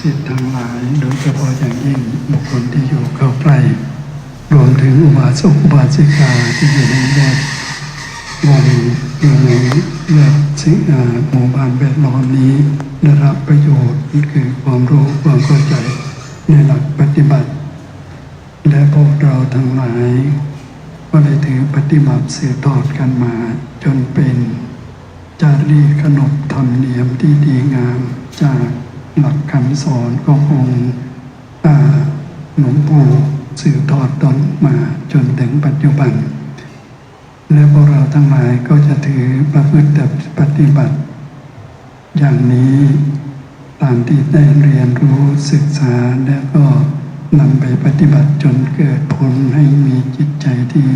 สิทธิ์ทั้งหลาย โดยเฉพาะอย่างยิ่งบุคคลที่อยู่เข้าใกล้รวมถึงอุบาสกอุบาสิกาที่อยู่ในแวดวงอยู่ในแวดสิงอ่าหมู่บ้านแวดล้อมนี้ได้รับประโยชน์นี่คือความรู้ความเข้าใจในหลักปฏิบัติ และพวกเราทั้งหลายก็ได้ถือปฏิบัติสืบทอดกันมา จนเป็นจารีขนบธรรมเนียมที่ดีงามจาก หลักคำสอนขององค์อ่าหลวงปู่สืบทอดตนมาจนถึงปัจจุบัน และพวกเราทั้งหลายก็จะถือประพฤติปฏิบัติ อย่างนี้ตามที่ได้เรียนรู้ศึกษาแล้วก็นำไปปฏิบัติจนเกิดผลให้มีจิตใจที่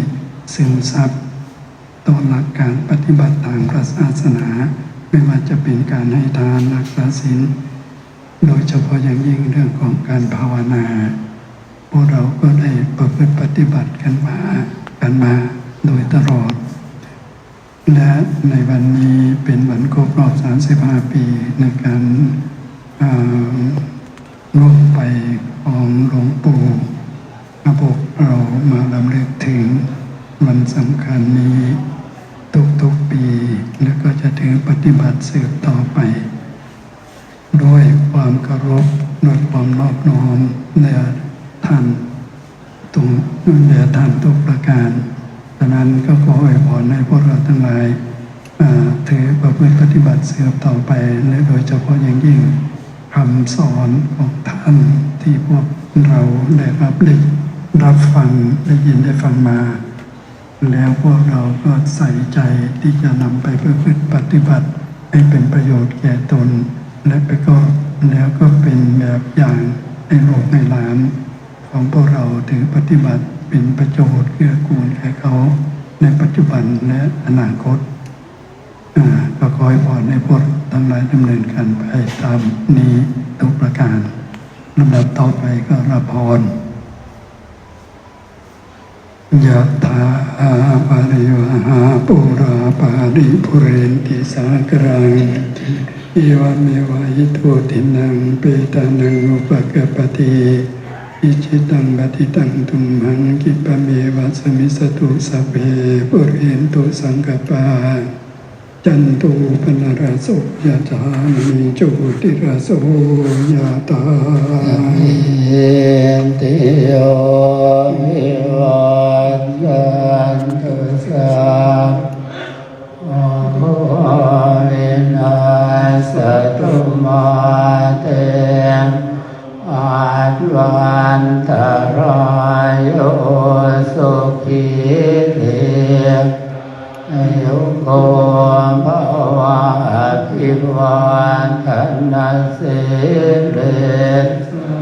ซึมซับต่อหลักการปฏิบัติทางพระศาสนา ไม่ว่าจะเป็นการให้ทานรักษาศีล โดยเฉพาะอย่างยิ่งเรื่องของการภาวนา พวกเราก็ได้ประพฤติปฏิบัติกันมากันมาโดยตลอด และในวันนี้เป็นวันครบรอบ 35 ปีในการร่วมไปของหลวงปู่ระบบเรามาลำเลึกถึงวันสำคัญนี้ ทุกๆปี แล้วก็จะถือปฏิบัติสืบต่อไป ด้วยความเคารพด้วยความนอบน้อมในท่านตรงแด่ท่านทุกประการดังนั้นก็ขออวยพรให้พวกเราทั้งหลายอ่าถือประพฤติปฏิบัติเสืบต่อไปและโดยเฉพาะอย่างยิ่งคำสอนของท่านที่พวกเราได้รับได้รับฟังได้ยินได้ฟังมา แล้วพวกเราก็ใส่ใจที่จะนำไปประพฤติปฏิบัติให้เป็นประโยชน์แก่ตน และไปก็แล้วก็เป็นแบบอย่างให้ลูกให้หลาน ของพวกเราถือปฏิบัติเป็นประโยชน์เกื้อกูลแก่เขาในปัจจุบันและอนาคตก็ขอให้พรให้พวกทั้งหลายดำเนินการไปตามนี้ทุกประการลำดับต่อไปก็รับพรยะถาปาริวหาปุราปาริปุเรนติสากรัง อิวะเมวะอิโตตินังเปตานังอุปกปปติอิจิตังปฏิตังตุมหังกิปะเมวะสมิสตุสัพเพปุเรนตุสังกปาจันตูปนารสโสยะถามิจุติรสโสยะตาเตโย วันตรายโยสุขีเตอายุโกภวะอภิวันทนาเสิริยัง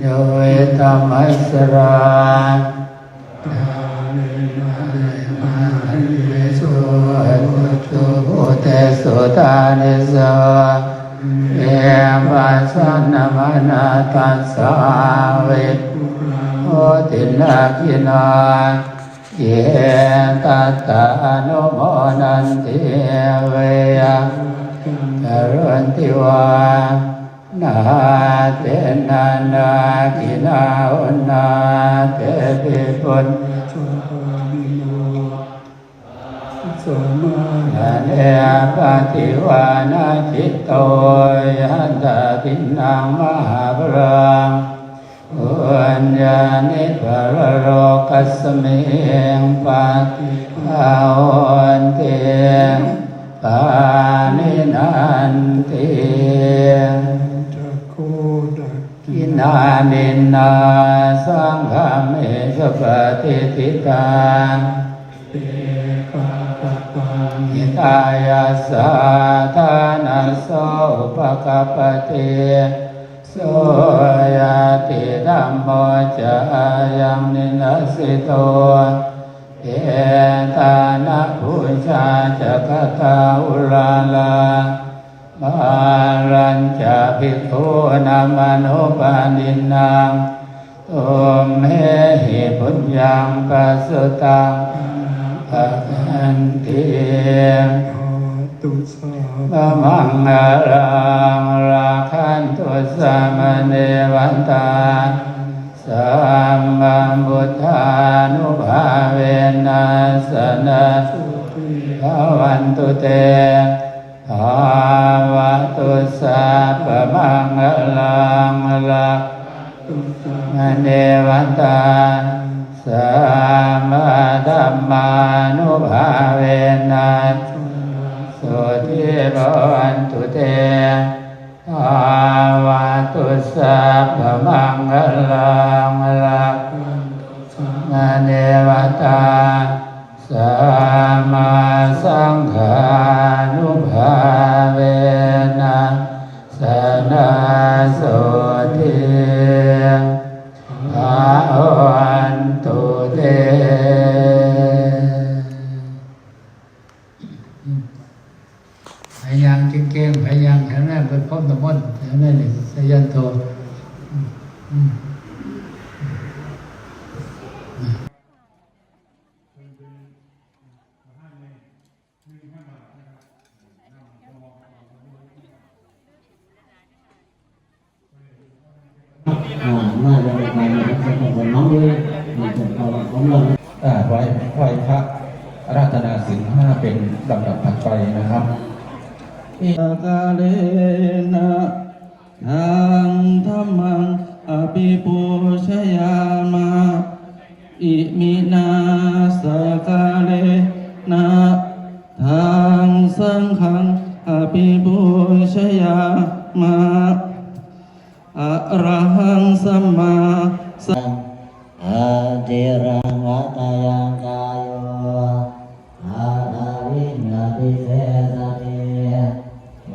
โยธรรมัสราตาเนนาเดมาหิเยโสสุตุโพเตสุตานิสวะเอวัสนมนาตัสสาเวทโอตินาคินาเยตัตตานุโมนันติเวยะกรุณติวา นาเตนานาคินาอุนาเตปิปุณสวามิโนสมานาเนปฏิวานาจิตโตยันตตินังมหาปรังอุญญาณิปรโรกัสมิงปฏิภาวันเตปานินันติ นานินนาสังฆเมสปฏิทิตังเตปาปะปังอิตายาสาธานาโสปะกปปติสโสยติธัมโมจะยังนินสิโตเอตานะพุชาจะกตาอุลาลา ภิกขุนามานุปานินังโอมเหหิพุญญังปัสสุตังปะอันติตุสะมังคลังราคันตุสามเนวันตาสัมมาบุทธานุภาเวนัสนาสุภวันตุเตภาวตุสัพพมั ลังลักตุสาเนวันตาสัมมาธัมมานุภาเวนัสสุทิภวันตุเตภาวะตุสัพพมังคลังลักนเนวตาสัมมาสังฆานุภาเวนะสนาโสทิภาวันตุเต พยายามเก่งๆพยายามแข็งแรงเป็นพ้นตะมนแข็งแรงหนึ่งสยันโตอืมอืม อ่า มาจะไปไปนะครับขอบน้องด้วยมีส่วนของของเราอ่าไหว้ไหว้พระรัตนาสินห้าเป็นลำดับถัดไปนะครับกาเลนะทางธรรมังอภิปูชยามาอิมินาสกาเลนะทางสังฆังอภิปูชยามาอะ ระหังสัมมาสัมอาติรังวัตยังกายโยอาลาวิญญาติเสสติ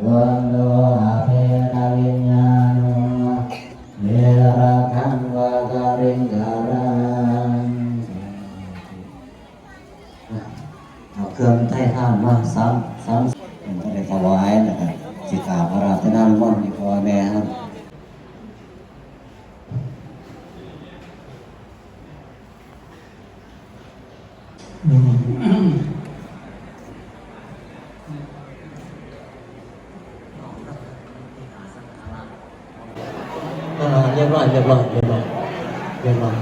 รวมโลหะเพนวิญญาณโนเนระคังวาการิงการังเอาเครื่องไถ่ท่านมาซ้ำซ้ำผมก็ได้ถวายนะครับสิกขาพระราชนานมนต์ที่พ่อแม่ครับ อ่าเรีย บร้อยเรียบร้อยเรียบร้อยเรียบร้อย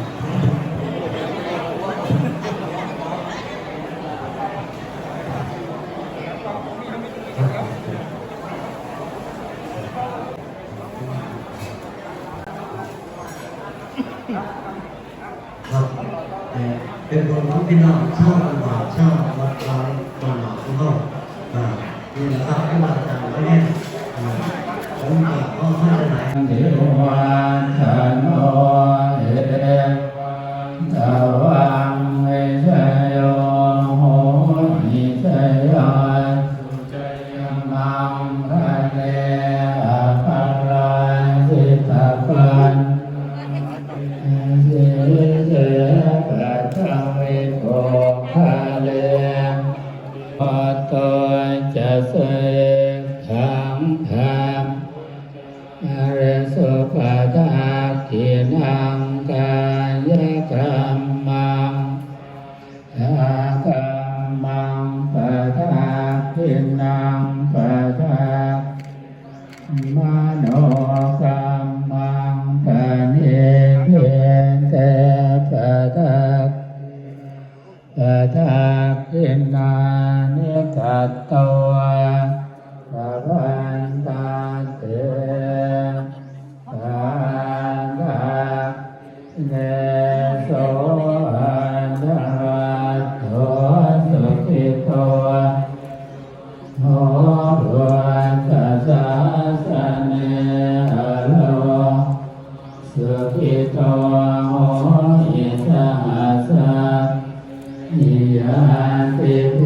ครับเอ่อเป็นคนของพี่น้องชาวจังหวัดชาววัดร้อยจังหวัดของเราอ่านี่นะครับที่มาจากประเทศอ่าผมกับพ่อเข้าใจไหนเทวันชโจ นานิกัตตวา นิยาติเท